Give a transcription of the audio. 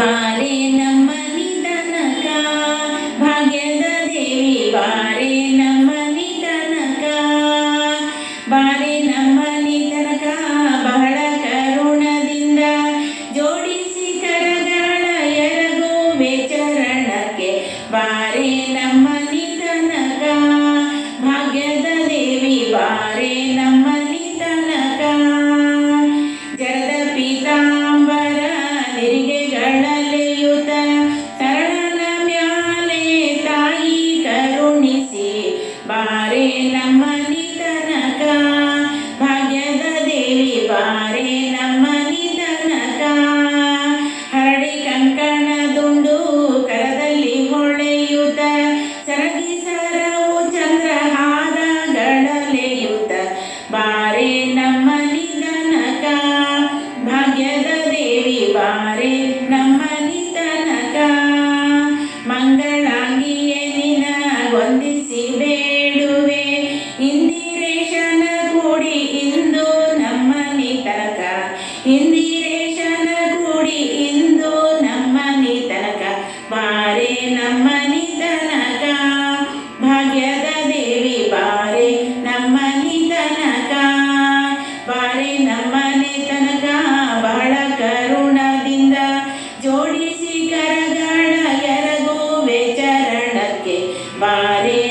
ಬಾರೆ ನಿಧನಕ ಬಾರೆ ಬಾರೆ ಬಹಳ ಕರುಣದಿಂದ ಜೋಡಿಸಿ ಚರಣಕ್ಕೆ ಬಾರೆ ನಮ್ಮ ನಿಧನಕ ಭಾಗ್ಯದ ದೇವಿ ಬಾರೆ ನಮ್ಮ મારે